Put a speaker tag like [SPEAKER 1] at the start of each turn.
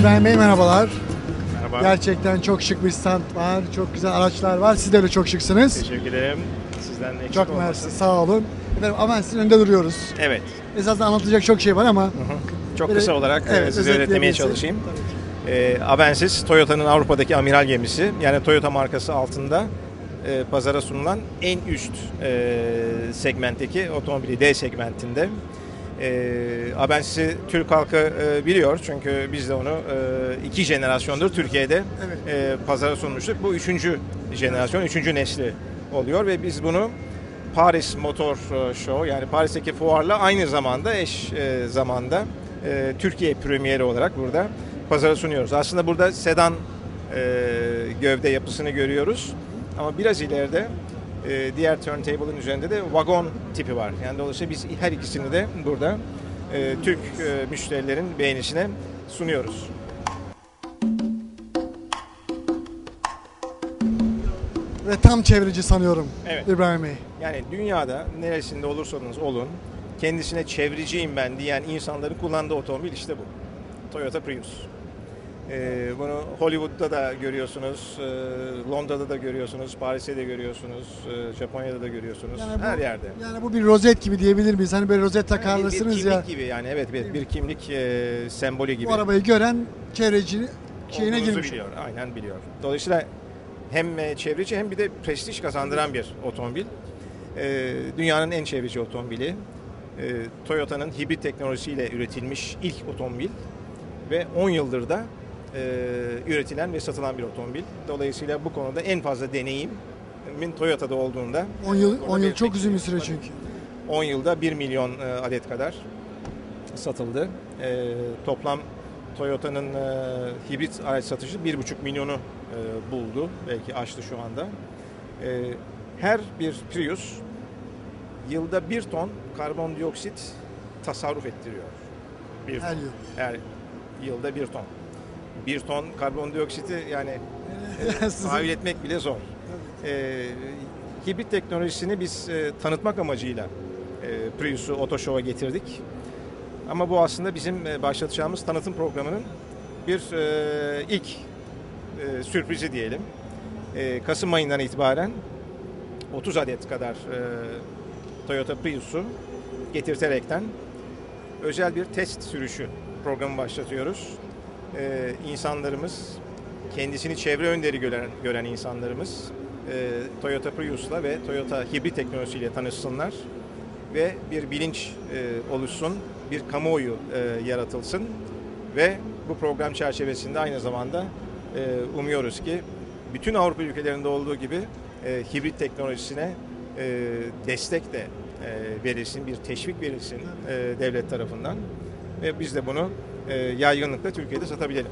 [SPEAKER 1] İbrahim Bey merhabalar.
[SPEAKER 2] Merhaba.
[SPEAKER 1] Gerçekten çok şık bir stand var. Çok güzel araçlar var. Siz de öyle çok şıksınız.
[SPEAKER 2] Teşekkür ederim. Sizden de eksik
[SPEAKER 1] Çok
[SPEAKER 2] olmasın.
[SPEAKER 1] mersi. Sağ olun. Efendim ama sizin önünde duruyoruz.
[SPEAKER 2] Evet.
[SPEAKER 1] Esasında anlatılacak çok şey var ama
[SPEAKER 2] Çok
[SPEAKER 1] Böyle-
[SPEAKER 2] kısa olarak e,
[SPEAKER 1] Evet,
[SPEAKER 2] size
[SPEAKER 1] özetleyebilirsin.
[SPEAKER 2] çalışayım. E, Avensis, Toyota'nın Avrupa'daki amiral gemisi. Yani Toyota markası altında e, pazara sunulan en üst e, segmentteki otomobili D segmentinde. E, Avensis'i Türk halkı e, biliyor çünkü biz de onu e, iki jenerasyondur Türkiye'de e, pazara sunmuştuk. Bu üçüncü jenerasyon, üçüncü nesli oluyor ve biz bunu Paris Motor e, Show yani Paris'teki fuarla aynı zamanda eş e, zamanda e, Türkiye premieri olarak burada pazara sunuyoruz. Aslında burada sedan e, gövde yapısını görüyoruz ama biraz ileride e, diğer turntable'ın üzerinde de vagon tipi var. Yani dolayısıyla biz her ikisini de burada e, Türk e, müşterilerin beğenisine sunuyoruz.
[SPEAKER 1] ve tam çevreci sanıyorum
[SPEAKER 2] Evet.
[SPEAKER 1] İbrahim Bey.
[SPEAKER 2] Yani dünyada neresinde olursanız olun kendisine çevriciyim ben diyen insanların kullandığı otomobil işte bu. Toyota Prius. Ee, bunu Hollywood'da da görüyorsunuz, e, Londra'da da görüyorsunuz, Paris'te de görüyorsunuz, e, Japonya'da da görüyorsunuz,
[SPEAKER 1] Yani bu-
[SPEAKER 2] her yerde.
[SPEAKER 1] Yani bu bir rozet gibi diyebilir miyiz? Hani böyle rozet
[SPEAKER 2] Yani bir kimlik
[SPEAKER 1] ya.
[SPEAKER 2] gibi yani evet bir, bir kimlik e, sembolü gibi.
[SPEAKER 1] Bu arabayı gören çevreci şeyine
[SPEAKER 2] olduğunuzu
[SPEAKER 1] girmiş.
[SPEAKER 2] biliyor. Aynen biliyor. Dolayısıyla hem e, çevreci hem bir de prestij kazandıran bir otomobil. E, dünyanın en çevreci otomobili. E, Toyota'nın hibrit teknolojisiyle üretilmiş ilk otomobil ve 10 yıldır da e, üretilen ve satılan bir otomobil. Dolayısıyla bu konuda en fazla deneyimin Toyota'da olduğunda
[SPEAKER 1] 10 yıl
[SPEAKER 2] Burada
[SPEAKER 1] 10 yıl çok uzun bir süre çünkü.
[SPEAKER 2] 10 yılda 1 milyon e, adet kadar satıldı. E, toplam Toyota'nın e, hibrit araç satışı 1,5 milyonu e, buldu. Belki aştı şu anda. E, her bir Prius yılda 1 ton karbondioksit tasarruf ettiriyor. Bir
[SPEAKER 1] Her yıl.
[SPEAKER 2] Her yılda 1 ton. 1 ton karbondioksiti yani tahayyül etmek bile zor. Ee, hibrit teknolojisini biz e, tanıtmak amacıyla e, Prius'u Show'a getirdik. Ama bu aslında bizim e, başlatacağımız tanıtım programının bir e, ilk e, sürprizi diyelim. E, Kasım ayından itibaren 30 adet kadar e, Toyota Prius'u getirterekten özel bir test sürüşü programı başlatıyoruz. E, insanlarımız kendisini çevre önderi gören, gören insanlarımız e, Toyota Prius'la ve Toyota hibrit teknolojisiyle tanışsınlar ve bir bilinç e, oluşsun, bir kamuoyu e, yaratılsın ve bu program çerçevesinde aynı zamanda e, umuyoruz ki bütün Avrupa ülkelerinde olduğu gibi e, hibrit teknolojisine e, destek de e, verilsin, bir teşvik verilsin e, devlet tarafından ve biz de bunu e, yaygınlıkla Türkiye'de satabilelim.